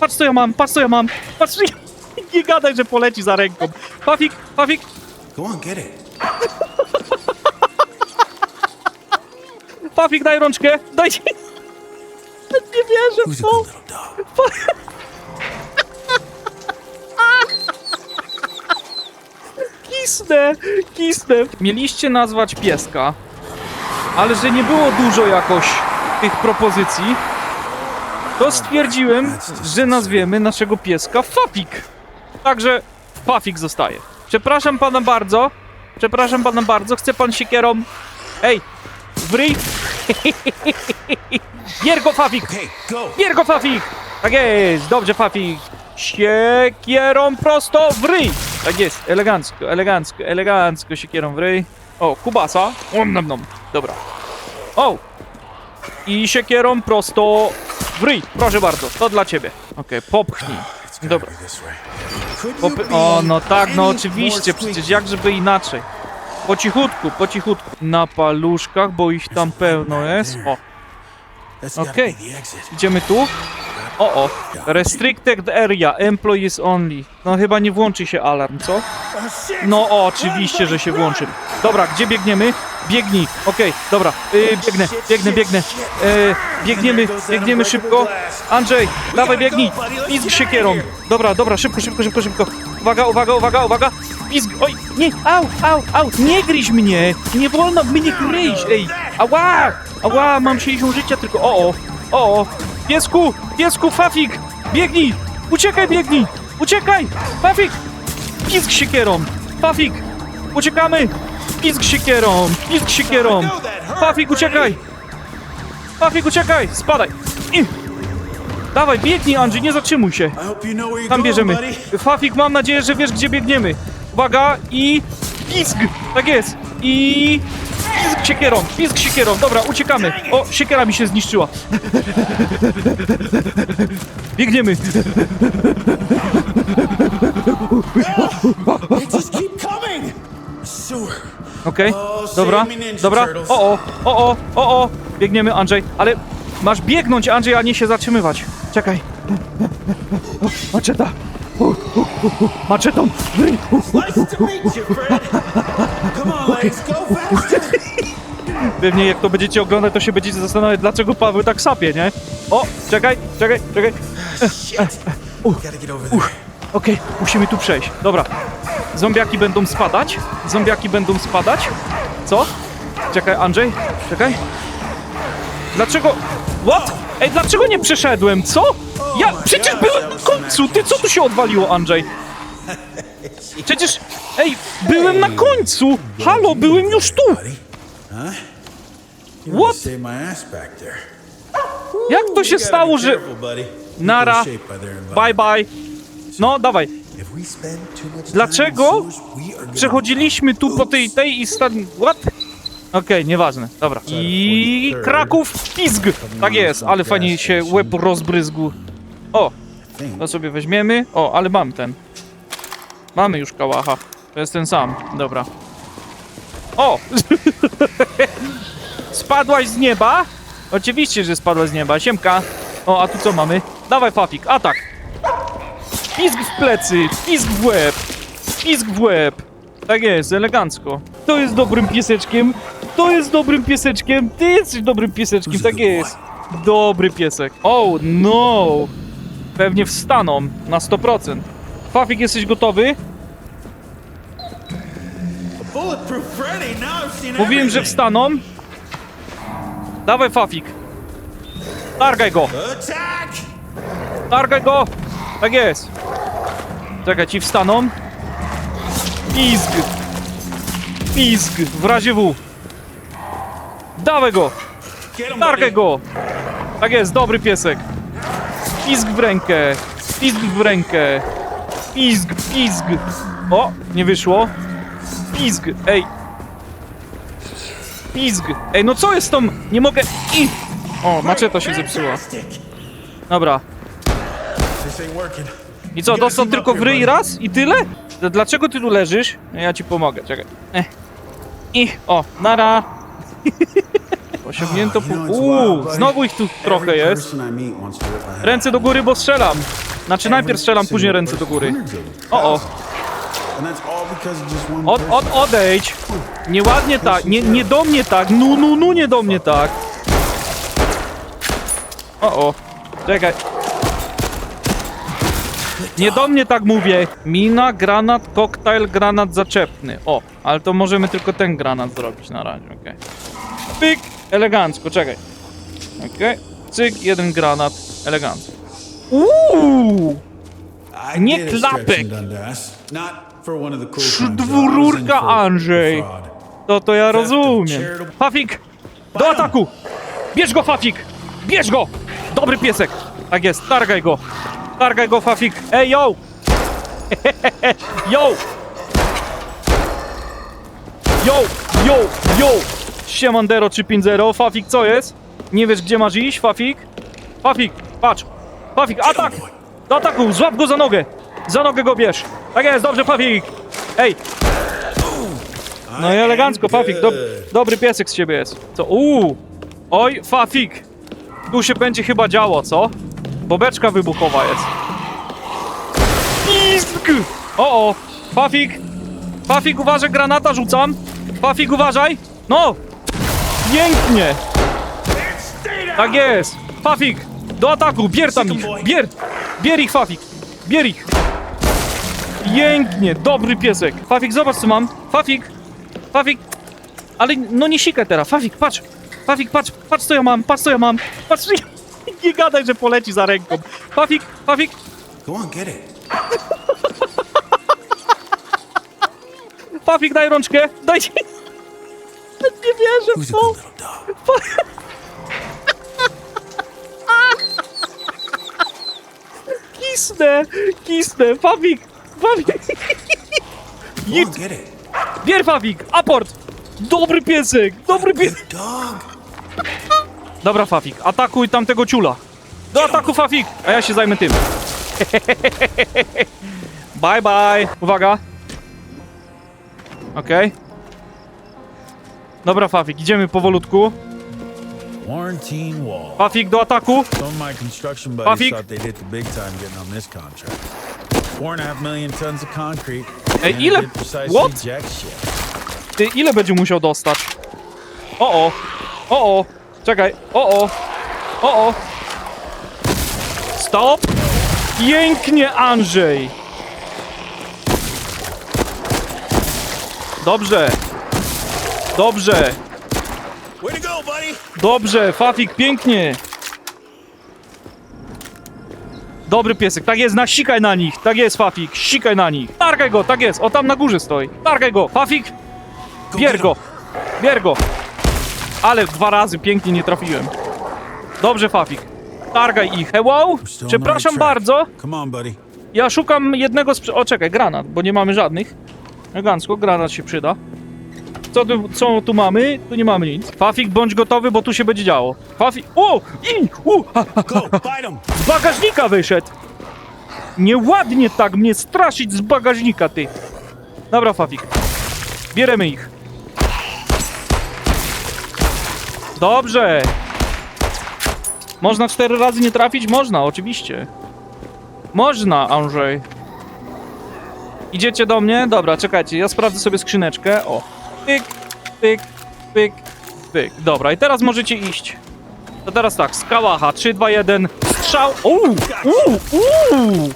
Patrz co ja mam, patrz co ja mam, patrz. Nie gadaj, że poleci za ręką. Pawik, Pawik, Go on, get it. Pawik, daj rączkę, daj... Nie wierzę Who's w a to. good little dog? Kisnę, kisnę. Mieliście nazwać pieska, ale że nie było dużo jakoś tych propozycji, to stwierdziłem, że nazwiemy naszego pieska Fafik. Także Fafik zostaje. Przepraszam pana bardzo, przepraszam pana bardzo, chce pan siekierą... Ej, wryj! Bier go Fafik! Go, Fafik! Tak jest, dobrze, Fafik. Siekierą prosto w ryj. Tak jest, elegancko, elegancko, elegancko siekierą w ryj. O, kubasa. Om, nom, nom. Dobra. O! I siekierą prosto w ryj. Proszę bardzo, to dla ciebie. Okej, popchnij. It's gotta Dobra. Popy- o, no tak, no oczywiście, przecież jak żeby inaczej. Po cichutku, po cichutku. Na paluszkach, bo ich tam pełno jest. O, Okej. exit. Idziemy tu. O, o. Restricted area, employees only. No chyba nie włączy się alarm, co? No o, oczywiście, że się włączy. Dobra, gdzie biegniemy? Biegnij. Okej, dobra. Y, biegnę, biegnę, biegnę. E, biegniemy, biegniemy szybko. Andrzej, dawaj biegnij. Pizg siekierą. Dobra, dobra, szybko, szybko, szybko, szybko. Uwaga, uwaga, uwaga, uwaga. Pizg, oj, nie, au, au, au. Nie gryź mnie. Nie wolno mnie gryźć, ej. Ała, ała, mam 60 życia tylko. O, o, o. Piesku, piesku, Fafik, biegnij. Uciekaj, biegnij. Uciekaj, Fafik. Pizg siekierą. Fafik, uciekamy. Pizg siekierą, pizg siekierą. Fafik, uciekaj. Fafik, uciekaj, spadaj. Dawaj, biegnij, Andrzej, nie zatrzymuj się. Tam bierzemy. Fafik, mam nadzieję, że wiesz, gdzie biegniemy. Uwaga i... Pizg! Tak jest. I... Pizg siekierą, pizg siekierą. Dobra, uciekamy. O, siekiera mi się zniszczyła. Biegniemy. They just keep coming. Okej, dobra, dobra. O, o, o, o, o, o. Biegniemy, Andrzej, ale masz biegnąć, Andrzej, a nie się zatrzymywać. Czekaj. O, maczeta. U, u, u, u, Maczetą. Nice to meet you, Fred. Come on, legs, go faster. Pewnie jak to będziecie oglądać, to się będziecie zastanawiać, dlaczego Paweł tak sapie, nie? O, czekaj, czekaj, czekaj. Shit. Gotta get over there. Okej, musimy tu przejść. Dobra. Zombiaki będą spadać. Zombiaki będą spadać. Co? Czekaj, Andrzej. Czekaj. Dlaczego... What? Ej, dlaczego nie przeszedłem? Co? Ja przecież byłem na końcu. Ty co tu się odwaliło, Andrzej? Przecież... Ej, byłem na końcu. Halo, byłem już tu. What? Jak to się stało, że... Nara. Bye, bye. No, dawaj. Dlaczego Przechodziliśmy tu po tej tej i stan... What? Okej, nieważne, dobra. I Kraków Pizg! Tak jest, ale fajnie się łeb rozbryzgł. O, to sobie weźmiemy. O, ale mam ten. Mamy już kałacha. To jest ten sam, dobra. O! Spadłaś z nieba? Oczywiście, że spadłaś z nieba. Siemka. O, a tu co mamy? Dawaj, Fafik, atak! Pizg w plecy, pizg w łeb, pizg w łeb. Tak jest, elegancko. To jest dobrym pieseczkiem, to jest dobrym pieseczkiem, ty jesteś dobrym pieseczkiem, tak jest. Dobry piesek. Oh no! Pewnie wstaną na 100%. Fafik, jesteś gotowy? Mówiłem, że wstaną. Dawaj, Fafik. Targaj go, targaj go. Tak jest. Czekaj, ci wstaną. Pizg. Pizg, w razie W. Dawaj go. Buddy. go! Tak jest, dobry piesek. Pizg w rękę. Pizg w rękę. Pizg, pizg. O, nie wyszło. Pizg, ej. Pizg. Ej, no co jest tą? Nie mogę... I... O, maczeta się zepsuła. Dobra. I co, dostał tylko w ryj raz i tyle? D- Dlaczego ty tu leżysz? Ja ci pomogę, czekaj. Eh. I, o, nara. Osiągnięto know, pół... Uuu, znowu ich tu trochę jest. Ręce do góry, bo strzelam. Znaczy najpierf strzelam, później ręce do góry. O, o. Od, od, odejdź. Nieładnie tak, nie, nie do mnie tak. Nu, nu, nu, nie do mnie tak. O, o. Czekaj. Nie do mnie tak mówię. Mina, granat, koktajl, granat zaczepny. O, ale to możemy tylko ten granat zrobić na razie, okej. Pyk, elegancko, czekaj. Okej, cyk, jeden granat, elegancko. Uuu, nie klapek. Dwururka Andrzej. to to ja rozumiem. Fafik, do ataku! Bierz go, Fafik! Bierz go! Dobry piesek! Tak jest, targaj go! Targaj go, Fafik! Ej, yo! yo! Yo, yo, yo! Siemandero 350, Fafik, co jest? Nie wiesz, gdzie masz iść, Fafik? Fafik, patrz! Fafik, atak! Do ataku, złap go za nogę! Za nogę go bierz! Tak jest, dobrze, Fafik! Ej! No i elegancko, Fafik, dob dobry piesek z ciebie jest. Co? Uuu! Oj, Fafik! Tu się będzie chyba działo, co? Bobeczka wybuchowa jest. O, o! Fafik! Fafik, uważaj, granata rzucam! Fafik, uważaj! No! Pięknie! Tak jest! Fafik! Do ataku! Bier tam ich! Bier! Bier ich, Fafik! Bier ich! Pięknie! Dobry piesek! Fafik, zobacz co mam! Fafik! Fafik! Ale no nie sikaj teraz! Fafik, patrz! Fafik, patrz! Patrz co ja mam! Patrz co ja mam! Patrz! Nie gadaj, że poleci za ręką! Fafik! Fafik! Go on, get it. Fafik, daj rączkę! Daj! Nie wierzę Who's w a to! good little dog? Kisnę! Kisnę! Fafik! Fafik! Go on, get it. Bier Fafik! Aport! Dobry piesek! Dobry piesek! Dog. Dobra, Fafik, atakuj tamtego ciula. Do ataku, Fafik! A ja się zajmę tym. bye, bye. Uwaga. Okej. Dobra, Fafik, idziemy powolutku. Fafik, do ataku. Concrete. Ej, ile- what? Ty, ile będzie musiał dostać? O, o. O, o. Czekaj. O, o. O, o. Stop. Pięknie, Andrzej. Dobrze. Dobrze. Dobrze, Fafik, pięknie. Dobry piesek, tak jest, nasikaj na nich. Tak jest, Fafik, sikaj na nich. Targaj go, tak jest, o tam na górze stoi. Targaj go, Fafik, bier go. Bier go. Ale dwa razy pięknie nie trafiłem. Dobrze, Fafik. Targaj ich. Hello? Right Przepraszam bardzo. Ja szukam jednego z... O, czekaj, granat, bo nie mamy żadnych. Elegancko, granat się przyda. Co tu, co tu mamy? Tu nie mamy nic. Fafik, bądź gotowy, bo tu się będzie działo. Fafik... O! I! U! Ha, ha, z bagażnika wyszedł! Nieładnie tak mnie straszyć z bagażnika, ty! Dobra, Fafik. Bieremy ich. Dobrze! Można cztery razy nie trafić? Można, oczywiście. Można, Andrzej. Idziecie do mnie? Dobra, czekajcie, ja sprawdzę sobie skrzyneczkę. O. Pyk, pyk, pyk, pyk. Dobra, i teraz możecie iść. To teraz tak, skałacha, 3, 2, 1, strzał. Uuu, uuu, uuu.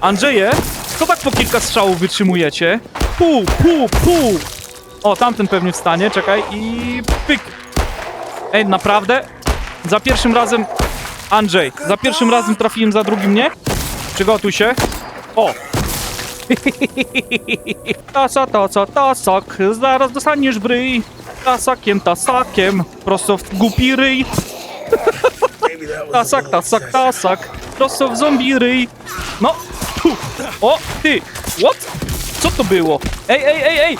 Andrzeje, co tak po kilka strzałów wytrzymujecie? Pu, pu, pu. O, tamten pewnie wstanie, czekaj i pyk. Ej, naprawdę? Za pierwszym razem... Andrzej, za pierwszym razem trafiłem, za drugim nie? Przygotuj się. O! Tasa, tasa, tasak, zaraz dostaniesz bryj. Tasakiem, tasakiem, prosto w głupi ryj. Tasak, tasak, tasak, prosto w zombie ryj. No. O, ty, what? Co to było? Ej, ej, ej, ej!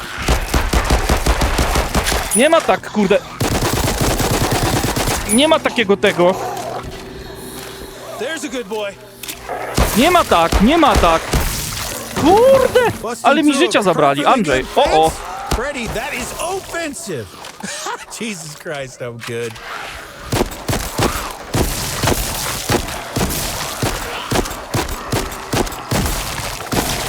Nie ma tak, kurde. Nie ma takiego tego. Nie ma tak, nie ma tak. Kurde! Ale mi życia zabrali, Andrzej. O, o. Freddy, that is offensive. Jesus Christ, I'm good.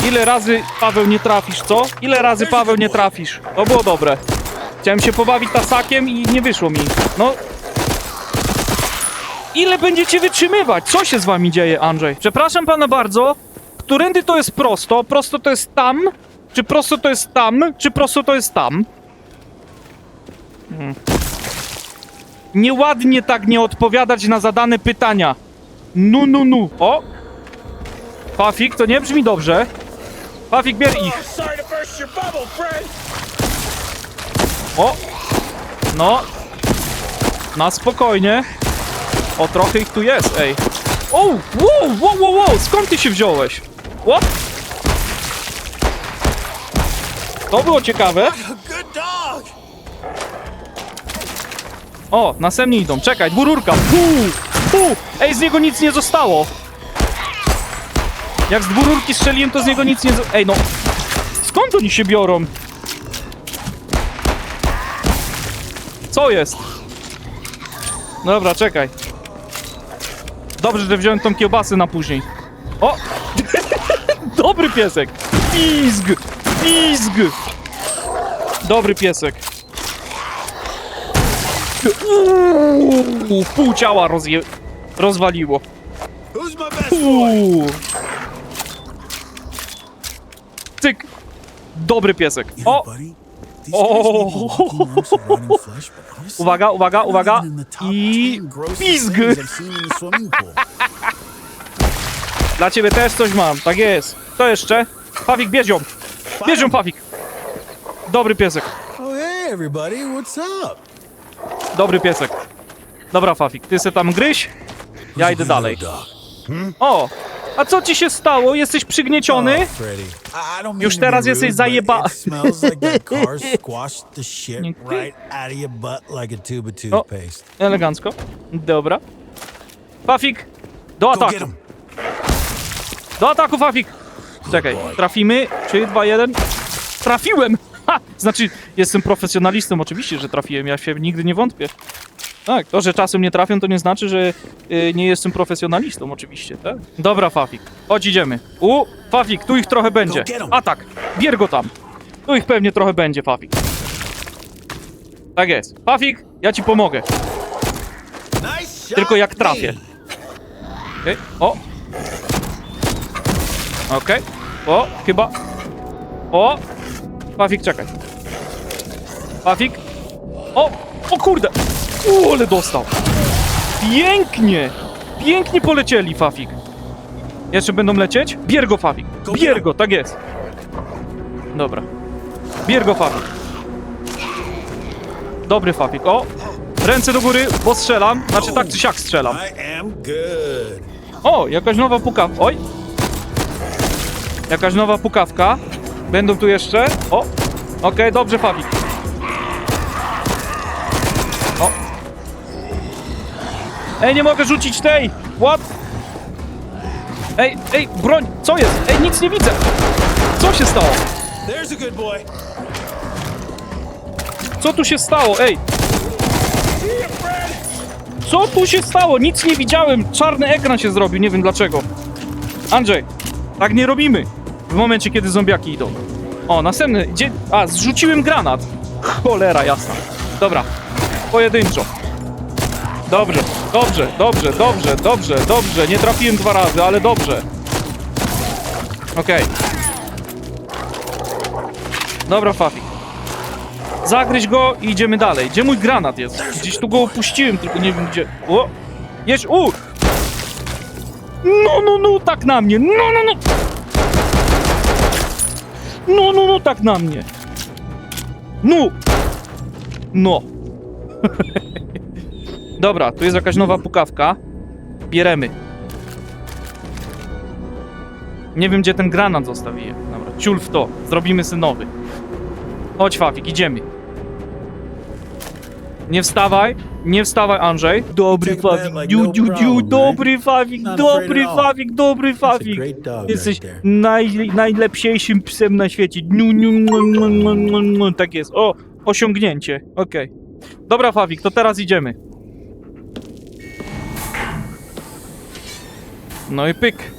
Ile razy, Paweł, nie trafisz, co? Ile razy, Paweł, nie trafisz? To było dobre. Chciałem się pobawić tasakiem i nie wyszło mi. No... Ile będziecie wytrzymywać? Co się z wami dzieje, Andrzej? Przepraszam pana bardzo. Którędy to jest prosto? Prosto to jest tam? Czy prosto to jest tam? Czy prosto to jest tam? Hmm. Nieładnie tak nie odpowiadać na zadane pytania. Nu, nu, nu. O! Pafik, to nie brzmi dobrze. Pafik, bier ich. Friend. O! No. Na spokojnie. O, trochę ich tu jest, ej. O! Wow, wow, wow, wow! Skąd ty się wziąłeś? What? To było ciekawe. O, następni idą. Czekaj, dwururka. Puu, puu. Ej, z niego nic nie zostało. Jak z dwururki strzeliłem, to z niego nic nie... Ej, no. Skąd oni się biorą? Co jest? Dobra, czekaj. Dobrze, że wziąłem tą kiełbasę na później. O! Dobry piesek! Pizg! Pizg! Dobry piesek. Uuu, pół ciała rozje... rozwaliło. Uuu. Cyk. Dobry piesek. O! Honestly, Uwaga, uwaga, uwaga. I 10 grossest pizg. Dla ciebie też coś mam, tak jest. To jeszcze? Pawik, bierz ją. Bierz ją, Pawik. Dobry piesek. Dobry piesek. Dobra, Fafik, ty se tam gryź. Ja idę dalej. O! A co ci się stało? Jesteś przygnieciony? Oh, Już teraz jesteś zajeba- O, elegancko. Dobra. Fafik, do ataku. Do ataku, Fafik! Czekaj, trafimy. 3, 2, 1. Trafiłem! Ha! Znaczy, jestem profesjonalistą, oczywiście, że trafiłem. Ja się nigdy nie wątpię. Tak, to, że czasem nie trafią, to nie znaczy, że y, nie jestem profesjonalistą, oczywiście, tak? Dobra, Fafik, chodź idziemy. U, Fafik, tu ich trochę będzie. Atak! Bier go tam. Tu ich pewnie trochę będzie, Fafik. Tak jest. Fafik, ja ci pomogę. Tylko jak trafię. Okej, o. Okej. O, chyba. O! Pafik, czekaj. Pafik. O! O kurde! U, ale dostał. Pięknie! Pięknie polecieli, Fafik. Jeszcze będą lecieć? Bier go, Fafik. Bier go, tak jest. Dobra. Bier go, Fafik. Dobry, Fafik. O! Ręce do góry, bo strzelam. Znaczy tak czy siak strzelam. O, jakaś nowa pukawka. Oj! Jakaś nowa pukawka. Będą tu jeszcze. O! Okej, dobrze, Fabik. O! Ej, nie mogę rzucić tej! What? Ej, ej, broń! Co jest? Ej, nic nie widzę! Co się stało? There's a good boy. Co tu się stało? Ej! Co tu się stało? Nic nie widziałem. Czarny ekran się zrobił, nie wiem dlaczego. Andrzej, tak nie robimy. W momencie, kiedy zombiaki idą. O, następny. Gdzie? A, zrzuciłem granat. Cholera jasna. Dobra, pojedynczo. Dobrze, dobrze, dobrze, dobrze, dobrze, dobrze. Nie trafiłem dwa razy, ale dobrze. Okej. Dobra, Fafik. Zagryź go i idziemy dalej. Gdzie mój granat jest? Gdzieś tu go opuściłem, tylko nie wiem gdzie. O! Jedź, u! No, no, no, tak na mnie! No, no, no! No, no, no, tak na mnie! No! No! Dobra, tu jest jakaś nowa pukawka. Bieremy. Nie wiem, gdzie ten granat zostawiłem. Dobra, ciul w to. Zrobimy synowy. Chodź, Fafik, idziemy. Nie wstawaj, nie wstawaj, Andrzej. Dobry Take that Fafik, like dziu, no dziu, dziu, problem, dobry Not afraid dobry at all. Fafik, dobry great dog Jesteś right there. naj, najlepszym psem na świecie. Niu, niu, niu, niu, niu, niu, niu. Tak jest. O, osiągnięcie. Okej. Dobra, Fawik, to teraz idziemy. No i pyk.